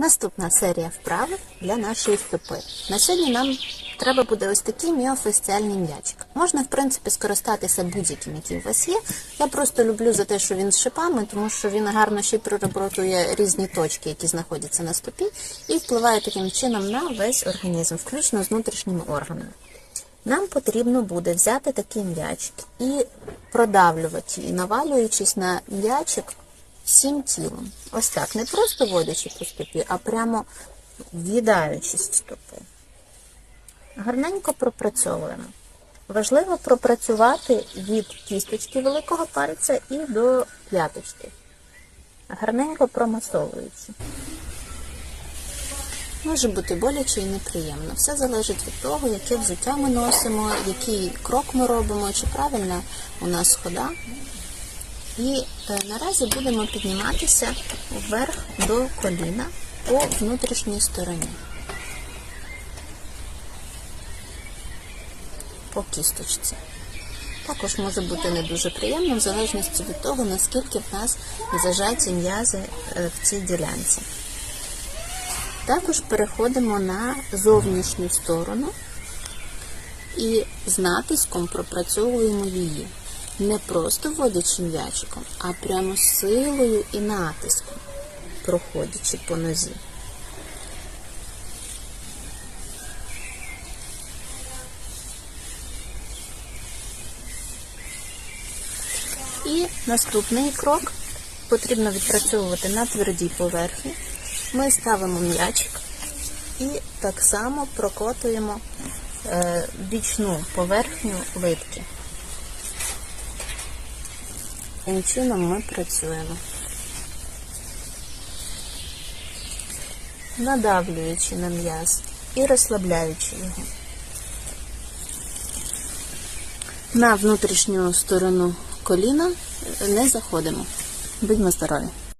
Наступна серія вправи для нашої стопи. На сьогодні нам треба буде ось такий міофасціальний м'ячик. Можна, в принципі, скористатися будь-яким, який у вас є. Я просто люблю за те, що він з шипами, тому що він гарно ще й проработує різні точки, які знаходяться на стопі, і впливає таким чином на весь організм, включно з внутрішніми органами. Нам потрібно буде взяти такий м'ячик і продавлювати, навалюючись на м'ячик всім тілом. Ось так, не просто водячи по стопі, а прямо в'їдаючись стопу. Гарненько пропрацьовуємо. Важливо пропрацювати від кісточки великого пальця і до п'яточки. Гарненько промасовуючи. Може бути боляче і неприємно. Все залежить від того, яке взуття ми носимо, який крок ми робимо, чи правильна у нас хода. І е, наразі будемо підніматися вверх до коліна по внутрішній стороні. По кісточці. Також може бути не дуже приємно, в залежності від того, наскільки в нас зажаті м'язи е, в цій ділянці. Також переходимо на зовнішню сторону і з натиском пропрацьовуємо її. Не просто водячи м'ячиком, а прямо силою і натиском, проходячи по нозі. І наступний крок потрібно відпрацьовувати на твердій поверхні. Ми ставимо м'ячик і так само прокотуємо е, бічну поверхню литки. Таким чином ми працюємо. Надавлюючи на м'яз і розслабляючи його. На внутрішню сторону коліна не заходимо. Будьмо здорові!